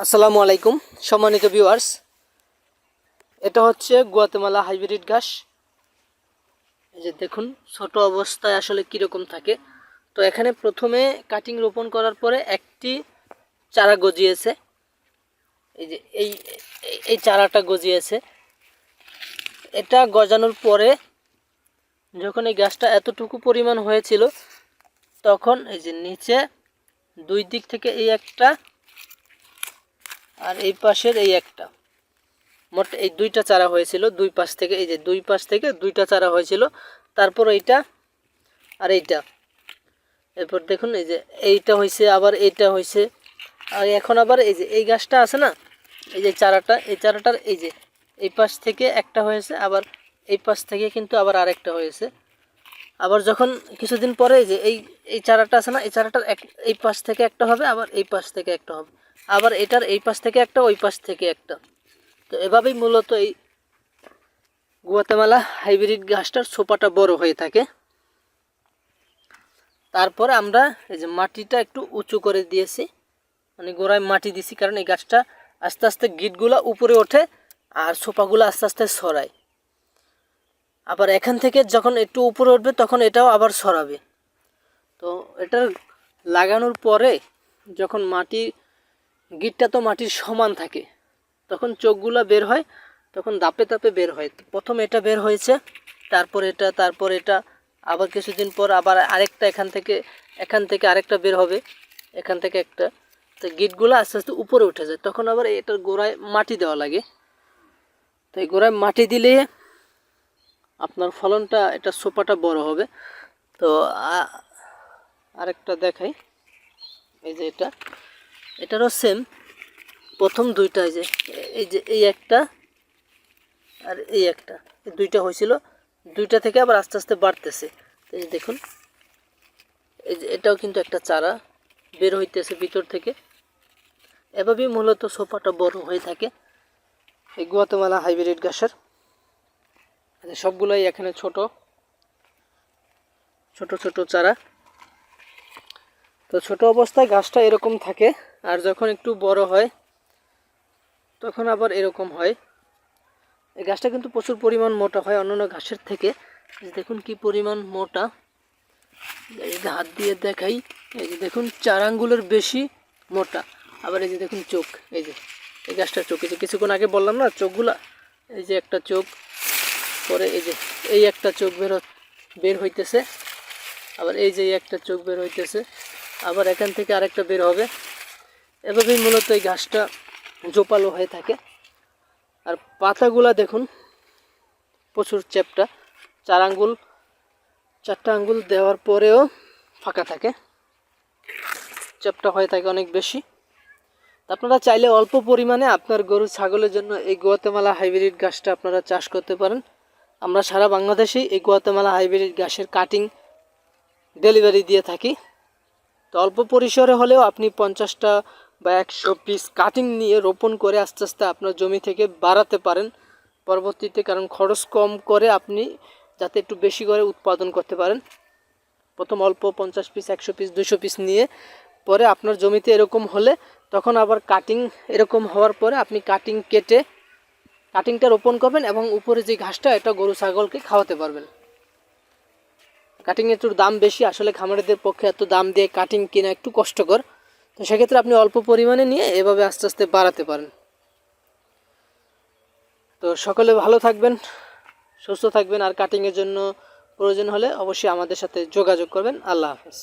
আসসালামু আলাইকুম, সম্মানিত ভিউয়ার্স এটা হচ্ছে গুয়াতেমালা হাইব্রিড ঘাস। এই যে দেখুন, ছোট অবস্থায় আসলে কীরকম থাকে। তো এখানে প্রথমে কাটিং রোপণ করার পরে একটি চারা গজিয়েছে। এই যে এই, এই- এই চারাটা গজিয়েছে। এটা গজানোর পরে যখন এই গাছটা এতটুকু পরিমাণ হয়েছিল, তখন এই যে নিচে দুই দিক থেকে এই একটা আর এই পাশের এই একটা। মোট এই দুইটা চারা হয়েছিল, দুই পাশ থেকে, এই যে দুই পাশ থেকে দুইটা চারা হয়েছিল। তারপর এইটা আর এইটা। এরপর দেখুন, এই যে এইটা হয়েছে, আবার এইটা হয়েছে। আর এখন আবার এই যে এই গাছটা আছে না, এই যে চারাটা, এই চারাটার এই যে এই পাশ থেকে একটা হয়েছে, আবার এই পাশ থেকে কিন্তু আবার আরেকটা হয়েছে। আবার যখন কিছুদিন পরে এই যে এই এই চারাটা আছে না, এই চারাটার এক, এই পাশ থেকে একটা হবে, আবার এই পাশ থেকে একটা হবে। আবার এটার এই পাশ থেকে একটা, ওই পাশ থেকে একটা। তো এভাবেই মূলত এই গুয়াতেমালা হাইব্রিড গাছটার সোপাটা বড় হয়ে থাকে। তারপরে আমরা এই যে মাটিটা একটু উঁচু করে দিয়েছি। মানে গোড়ায় মাটি দিছি, কারণ এই গাছটা আস্তে আস্তে গিটগুলা উপরে ওঠে আর ছোপাগুলো আস্তে আস্তে সরায়। আবার এখান থেকে যখন একটু উপরে উঠবে, তখন এটাও আবার সরাবে। তো এটা লাগানোর পরে যখন মাটি গিটটা তো মাটির সমান থাকে। তখন চোখগুলো বের হয়, তখন দাপে দাপে বের হয়। প্রথম এটা বের হয়েছে, তারপর এটা তারপর এটা, আবার কিছুদিন পর আবার আরেকটা এখান থেকে এখান থেকে আরেকটা বের হবে, এখান থেকে একটা। তো গিটগুলো আস্তে আস্তে উপরে উঠে যায়। তখন আবার এটার গোড়ায় মাটি দেওয়া লাগে। তো এই গোড়ায় মাটি দিলে আপনার ফলনটা, এটা সোপাটা বড় হবে। তো আরেকটা দেখাই। এই যে এটা। এটারও সেম প্রথম দুইটা যে, এই যে, এই একটা আর এই একটা। দুইটা হয়েছিল। দুইটা থেকে আবার আস্তে আস্তে বাড়তেছে। এই দেখুন, এই যে এটাও কিন্তু একটা চারা বের হইতেছে ভিতর থেকে। এভাবেই মূলত সোফাটা বড় হয়ে থাকে। এই গুয়াতেমালা হাইব্রিড গাছের। সবগুলোই এখানে ছোট। ছোট ছোট চারা। তো ছোট অবস্থায় গাছটা এরকম থাকে। আর যখন একটু বড় হয়, তখন আবার এরকম হয়। এই গাছটা কিন্তু প্রচুর পরিমাণ মোটা হয় অন্যান্য ঘাসের থেকে। দেখুন কি পরিমাণ মোটা। এই যে হাত দিয়ে দেখাই, এই যে দেখুন চার আঙ্গুলের বেশি মোটা। আবার এই যে দেখুন চোখ, এই যে, এই গাছটার চোখ, এই যে কিছুক্ষণ আগে বললাম না, চোখগুলা, এই যে একটা চোখ, পরে এই যে এই একটা চোখ বের বের হইতেছে। আবার এই যে একটা চোখ বের হইতেছে। আবার এখান থেকে আরেকটা বের হবে। এভাবেই মূলত এই গাছটা জোপালো হয়ে থাকে। আর পাতাগুলা দেখুন, প্রচুর চ্যাপটা। চার আঙ্গুল, চারটা আঙ্গুল দেওয়ার পরেও ফাঁকা থাকে। চ্যাপটা হয়ে থাকে অনেক বেশি। আপনারা চাইলে অল্প পরিমাণে আপনার গরু ছাগলের জন্য এই গোয়াতেমালা হাইব্রিড গাছটা আপনারা চাষ করতে পারেন। আমরা সারা বাংলাদেশেই এই গোয়াতেমালা হাইব্রিড গাছের কাটিং, ডেলিভারি দিয়ে থাকি। তো অল্প পরিসরে হলেও আপনি পঞ্চাশটা বা একশো পিস কাটিং নিয়ে রোপণ করে আস্তে আস্তে আপনার জমি থেকে বাড়াতে পারেন। পরবর্তীতে কারণ খরচ কম করে আপনি যাতে একটু বেশি করে উৎপাদন করতে পারেন। প্রথম অল্প পঞ্চাশ পিস একশো পিস দুশো পিস নিয়ে পরে আপনার জমিতে এরকম হলে তখন আবার কাটিং এরকম হওয়ার পরে আপনি কাটিং কেটে কাটিংটা রোপণ করবেন এবং উপরে যে ঘাসটা, এটা গরু, ছাগলকে খাওয়াতে পারবেন। কাটিংয়ের একটু দাম বেশি, আসলে খামারিদের পক্ষে এত দাম দিয়ে কাটিং কেনা একটু কষ্টকর। তো সেক্ষেত্রে আপনি অল্প পরিমাণে নিয়ে এভাবে আস্তে আস্তে বাড়াতে পারেন। তো সকলে ভালো থাকবেন, সুস্থ থাকবেন, আর কাটিংয়ের জন্য প্রয়োজন হলে অবশ্যই আমাদের সাথে যোগাযোগ করবেন। আল্লাহ হাফেজ।